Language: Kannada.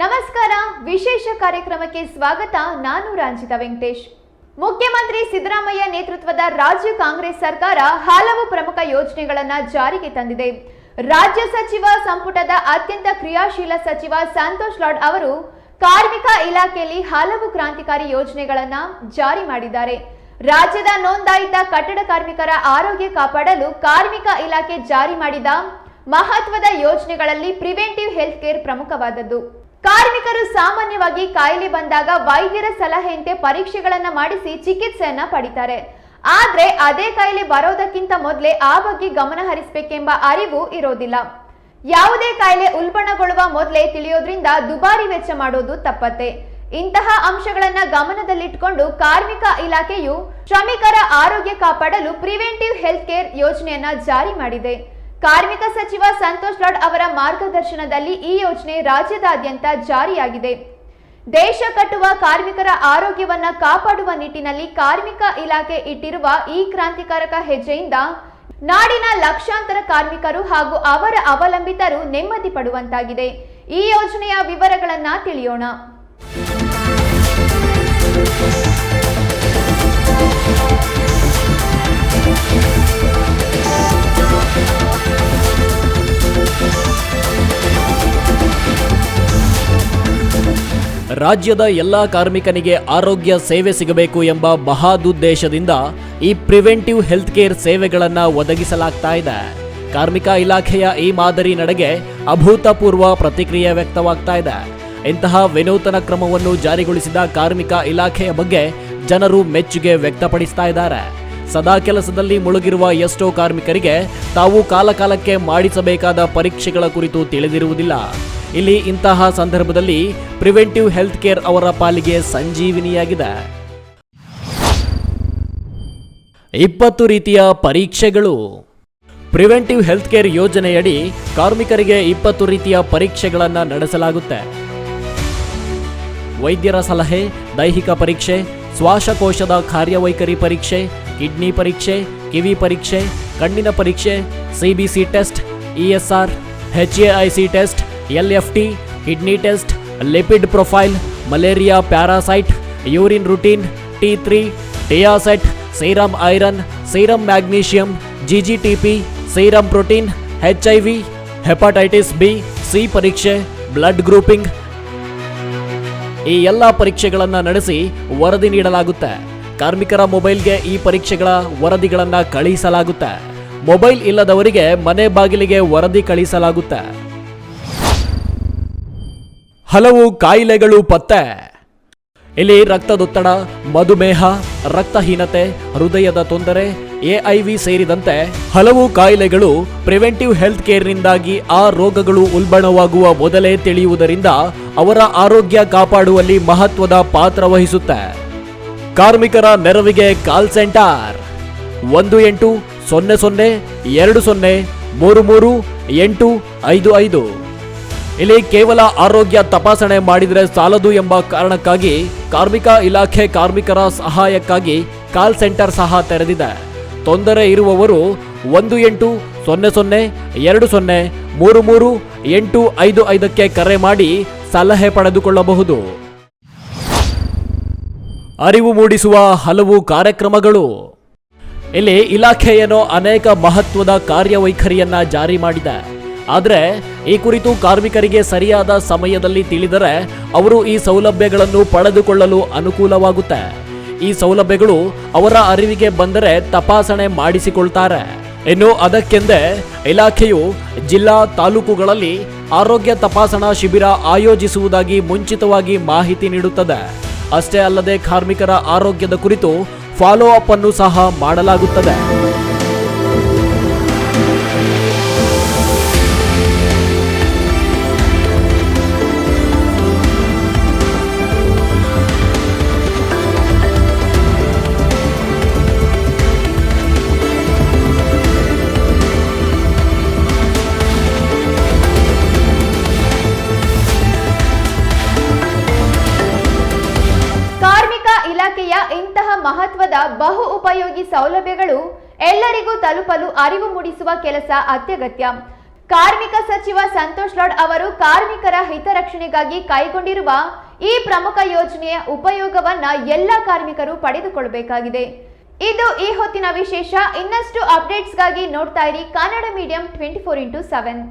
ನಮಸ್ಕಾರ, ವಿಶೇಷ ಕಾರ್ಯಕ್ರಮಕ್ಕೆ ಸ್ವಾಗತ. ನಾನು ರಂಜಿತಾ ವೆಂಕಟೇಶ್. ಮುಖ್ಯಮಂತ್ರಿ ಸಿದ್ದರಾಮಯ್ಯ ನೇತೃತ್ವದ ರಾಜ್ಯ ಕಾಂಗ್ರೆಸ್ ಸರ್ಕಾರ ಹಲವು ಪ್ರಮುಖ ಯೋಜನೆಗಳನ್ನು ಜಾರಿಗೆ ತಂದಿದೆ. ರಾಜ್ಯ ಸಚಿವ ಸಂಪುಟದ ಅತ್ಯಂತ ಕ್ರಿಯಾಶೀಲ ಸಚಿವ ಸಂತೋಷ್ ಲಾಡ್ ಅವರು ಕಾರ್ಮಿಕ ಇಲಾಖೆಯಲ್ಲಿ ಹಲವು ಕ್ರಾಂತಿಕಾರಿ ಯೋಜನೆಗಳನ್ನ ಜಾರಿ ಮಾಡಿದ್ದಾರೆ. ರಾಜ್ಯದ ನೋಂದಾಯಿತ ಕಟ್ಟಡ ಕಾರ್ಮಿಕರ ಆರೋಗ್ಯ ಕಾಪಾಡಲು ಕಾರ್ಮಿಕ ಇಲಾಖೆ ಜಾರಿ ಮಾಡಿದ ಮಹತ್ವದ ಯೋಜನೆಗಳಲ್ಲಿ ಪ್ರಿವೆಂಟಿವ್ ಹೆಲ್ತ್ ಕೇರ್ ಪ್ರಮುಖವಾದದ್ದು. ಕಾರ್ಮಿಕರು ಸಾಮಾನ್ಯವಾಗಿ ಕಾಯಿಲೆ ಬಂದಾಗ ವೈದ್ಯರ ಸಲಹೆಯಂತೆ ಪರೀಕ್ಷೆಗಳನ್ನ ಮಾಡಿಸಿ ಚಿಕಿತ್ಸೆಯನ್ನ ಪಡಿತಾರೆ. ಆದ್ರೆ ಅದೇ ಕಾಯಿಲೆ ಬರೋದಕ್ಕಿಂತ ಮೊದಲೇ ಆ ಬಗ್ಗೆ ಗಮನ ಹರಿಸಬೇಕೆಂಬ ಅರಿವು ಇರೋದಿಲ್ಲ. ಯಾವುದೇ ಕಾಯಿಲೆ ಉಲ್ಬಣಗೊಳ್ಳುವ ಮೊದಲೇ ತಿಳಿಯೋದ್ರಿಂದ ದುಬಾರಿ ವೆಚ್ಚ ಮಾಡೋದು ತಪ್ಪತ್ತೆ. ಇಂತಹ ಅಂಶಗಳನ್ನ ಗಮನದಲ್ಲಿಟ್ಟುಕೊಂಡು ಕಾರ್ಮಿಕ ಇಲಾಖೆಯು ಶ್ರಮಿಕರ ಆರೋಗ್ಯ ಕಾಪಾಡಲು ಪ್ರಿವೆಂಟಿವ್ ಹೆಲ್ತ್ ಕೇರ್ ಯೋಜನೆಯನ್ನ ಜಾರಿ ಮಾಡಿದೆ. ಕಾರ್ಮಿಕ ಸಚಿವ ಸಂತೋಷ್ ಲಾಡ್ ಅವರ ಮಾರ್ಗದರ್ಶನದಲ್ಲಿ ಈ ಯೋಜನೆ ರಾಜ್ಯದಾದ್ಯಂತ ಜಾರಿಯಾಗಿದೆ. ದೇಶ ಕಟ್ಟುವ ಕಾರ್ಮಿಕರ ಆರೋಗ್ಯವನ್ನ ಕಾಪಾಡುವ ನಿಟ್ಟಿನಲ್ಲಿ ಕಾರ್ಮಿಕ ಇಲಾಖೆ ಇಟ್ಟಿರುವ ಈ ಕ್ರಾಂತಿಕಾರಕ ಹೆಜ್ಜೆಯಿಂದ ನಾಡಿನ ಲಕ್ಷಾಂತರ ಕಾರ್ಮಿಕರು ಹಾಗೂ ಅವರ ಅವಲಂಬಿತರು ನೆಮ್ಮದಿ ಪಡುವಂತಾಗಿದೆ. ಈ ಯೋಜನೆಯ ವಿವರಗಳನ್ನ ತಿಳಿಯೋಣ. ರಾಜ್ಯದ ಎಲ್ಲ ಕಾರ್ಮಿಕನಿಗೆ ಆರೋಗ್ಯ ಸೇವೆ ಸಿಗಬೇಕು ಎಂಬ ಮಹಾದುದ್ದೇಶದಿಂದ ಈ ಪ್ರಿವೆಂಟಿವ್ ಹೆಲ್ತ್ ಕೇರ್ ಸೇವೆಗಳನ್ನು ಒದಗಿಸಲಾಗ್ತಾ ಇದೆ. ಕಾರ್ಮಿಕ ಇಲಾಖೆಯ ಈ ಮಾದರಿ ನಡೆಗೆ ಅಭೂತಪೂರ್ವ ಪ್ರತಿಕ್ರಿಯೆ ವ್ಯಕ್ತವಾಗ್ತಾ ಇದೆ. ಇಂತಹ ವಿನೂತನ ಕ್ರಮವನ್ನು ಜಾರಿಗೊಳಿಸಿದ ಕಾರ್ಮಿಕ ಇಲಾಖೆಯ ಬಗ್ಗೆ ಜನರು ಮೆಚ್ಚುಗೆ ವ್ಯಕ್ತಪಡಿಸ್ತಾ ಇದ್ದಾರೆ. ಸದಾ ಕೆಲಸದಲ್ಲಿ ಮುಳುಗಿರುವ ಎಷ್ಟೋ ಕಾರ್ಮಿಕರಿಗೆ ತಾವು ಕಾಲಕಾಲಕ್ಕೆ ಮಾಡಿಸಬೇಕಾದ ಪರೀಕ್ಷೆಗಳ ಕುರಿತು ತಿಳಿದಿರುವುದಿಲ್ಲ. ಇಲ್ಲಿ ಇಂತಹ ಸಂದರ್ಭದಲ್ಲಿ ಪ್ರಿವೆಂಟಿವ್ ಹೆಲ್ತ್ ಕೇರ್ ಅವರ ಪಾಲಿಗೆ ಸಂಜೀವಿನಿಯಾಗಿದೆ. ಇಪ್ಪತ್ತು ರೀತಿಯ ಪರೀಕ್ಷೆಗಳು. ಪ್ರಿವೆಂಟಿವ್ ಹೆಲ್ತ್ ಕೇರ್ ಯೋಜನೆಯಡಿ ಕಾರ್ಮಿಕರಿಗೆ ಇಪ್ಪತ್ತು ರೀತಿಯ ಪರೀಕ್ಷೆಗಳನ್ನು ನಡೆಸಲಾಗುತ್ತೆ. ವೈದ್ಯರ ಸಲಹೆ, ದೈಹಿಕ ಪರೀಕ್ಷೆ, ಶ್ವಾಸಕೋಶದ ಕಾರ್ಯವೈಖರಿ ಪರೀಕ್ಷೆ, ಕಿಡ್ನಿ ಪರೀಕ್ಷೆ, ಕಿವಿ ಪರೀಕ್ಷೆ, ಕಣ್ಣಿನ ಪರೀಕ್ಷೆ CBC test ESR HAIC test LFT kidney test, lipid profile, malaria parasite, urine routine, T three, ಟಿಯಾಸೆಟ್ serum iron serum magnesium GGTP serum protein V, hepatitis B, C ಪರೀಕ್ಷೆ, ಬ್ಲಡ್ ಗ್ರೂಪಿಂಗ್. ಈ ಎಲ್ಲ ಪರೀಕ್ಷೆಗಳನ್ನು ನಡೆಸಿ ವರದಿ ನೀಡಲಾಗುತ್ತೆ. ಕಾರ್ಮಿಕರ ಮೊಬೈಲ್ಗೆ ಈ ಪರೀಕ್ಷೆಗಳ ವರದಿಗಳನ್ನು ಕಳುಹಿಸಲಾಗುತ್ತೆ ಮೊಬೈಲ್ ಇಲ್ಲದವರಿಗೆ ಮನೆ ಬಾಗಿಲಿಗೆ ವರದಿ ಕಳುಹಿಸಲಾಗುತ್ತೆ ಹಲವು ಕಾಯಿಲೆಗಳು ಪತ್ತೆ. ಇಲ್ಲಿ ರಕ್ತದೊತ್ತಡ, ಮಧುಮೇಹ, ರಕ್ತಹೀನತೆ, ಹೃದಯದ ತೊಂದರೆ ಎಐವಿ ಸೇರಿದಂತೆ ಹಲವು ಕಾಯಿಲೆಗಳು ಪ್ರಿವೆಂಟಿವ್ ಹೆಲ್ತ್ ಕೇರ್ನಿಂದಾಗಿ ಆ ರೋಗಗಳು ಉಲ್ಬಣವಾಗುವ ಮೊದಲೇ ತಿಳಿಯುವುದರಿಂದ ಅವರ ಆರೋಗ್ಯ ಕಾಪಾಡುವಲ್ಲಿ ಮಹತ್ವದ ಪಾತ್ರ ವಹಿಸುತ್ತೆ. ಕಾರ್ಮಿಕರ ನೆರವಿಗೆ ಕಾಲ್ ಸೆಂಟರ್. ಒಂದು ಎಂಟು ಸೊನ್ನೆ ಸೊನ್ನೆ ಎರಡು ಸೊನ್ನೆ ಮೂರು ಮೂರು ಎಂಟು ಐದು ಐದು. ಇಲ್ಲಿ ಕೇವಲ ಆರೋಗ್ಯ ತಪಾಸಣೆ ಮಾಡಿದರೆ ಸಾಲದು ಎಂಬ ಕಾರಣಕ್ಕಾಗಿ ಕಾರ್ಮಿಕ ಇಲಾಖೆ ಕಾರ್ಮಿಕರ ಸಹಾಯಕ್ಕಾಗಿ ಕಾಲ್ ಸೆಂಟರ್ ಸಹ ತೆರೆದಿದೆ. ತೊಂದರೆ ಇರುವವರು ಒಂದು ಎಂಟು ಸೊನ್ನೆ ಸೊನ್ನೆ ಎರಡು ಸೊನ್ನೆ ಮೂರು ಮೂರು ಎಂಟು ಐದು ಐದಕ್ಕೆ ಕರೆ ಮಾಡಿ ಸಲಹೆ ಪಡೆದುಕೊಳ್ಳಬಹುದು. ಅರಿವು ಮೂಡಿಸುವ ಹಲವು ಕಾರ್ಯಕ್ರಮಗಳು. ಇಲ್ಲಿ ಇಲಾಖೆಯನ್ನು ಅನೇಕ ಮಹತ್ವದ ಕಾರ್ಯವೈಖರಿಯನ್ನ ಜಾರಿ ಮಾಡಿದೆ. ಆದರೆ ಈ ಕುರಿತು ಕಾರ್ಮಿಕರಿಗೆ ಸರಿಯಾದ ಸಮಯದಲ್ಲಿ ತಿಳಿದರೆ ಅವರು ಈ ಸೌಲಭ್ಯಗಳನ್ನು ಪಡೆದುಕೊಳ್ಳಲು ಅನುಕೂಲವಾಗುತ್ತೆ. ಈ ಸೌಲಭ್ಯಗಳು ಅವರ ಅರಿವಿಗೆ ಬಂದರೆ ತಪಾಸಣೆ ಮಾಡಿಸಿಕೊಳ್ತಾರೆ. ಇನ್ನು ಅದಕ್ಕೆಂದೇ ಇಲಾಖೆಯು ಜಿಲ್ಲಾ ತಾಲೂಕುಗಳಲ್ಲಿ ಆರೋಗ್ಯ ತಪಾಸಣಾ ಶಿಬಿರ ಆಯೋಜಿಸುವುದಾಗಿ ಮುಂಚಿತವಾಗಿ ಮಾಹಿತಿ ನೀಡುತ್ತದೆ. ಅಷ್ಟೇ ಅಲ್ಲದೆ ಕಾರ್ಮಿಕರ ಆರೋಗ್ಯದ ಕುರಿತು ಫಾಲೋ ಅಪ್ ಅನ್ನು ಸಹ ಮಾಡಲಾಗುತ್ತದೆ. ಮಹತ್ವದ ಬಹು ಉಪಯೋಗಿ ಸೌಲಭ್ಯಗಳು ಎಲ್ಲರಿಗೂ ತಲುಪಲು ಅರಿವು ಮೂಡಿಸುವ ಕೆಲಸ ಅತ್ಯಗತ್ಯ. ಕಾರ್ಮಿಕ ಸಚಿವ ಸಂತೋಷ್ ಲಾಡ್ ಅವರು ಕಾರ್ಮಿಕರ ಹಿತರಕ್ಷಣೆಗಾಗಿ ಕೈಗೊಂಡಿರುವ ಈ ಪ್ರಮುಖ ಯೋಜನೆಯ ಉಪಯೋಗವನ್ನ ಎಲ್ಲ ಕಾರ್ಮಿಕರು ಪಡೆದುಕೊಳ್ಳಬೇಕಾಗಿದೆ. ಇದು ಈ ಹೊತ್ತಿನ ವಿಶೇಷ. ಇನ್ನಷ್ಟು ಅಪ್ಡೇಟ್ಸ್ಗಾಗಿ ನೋಡ್ತಾ ಇರಿ Kannada medium twenty four into seven.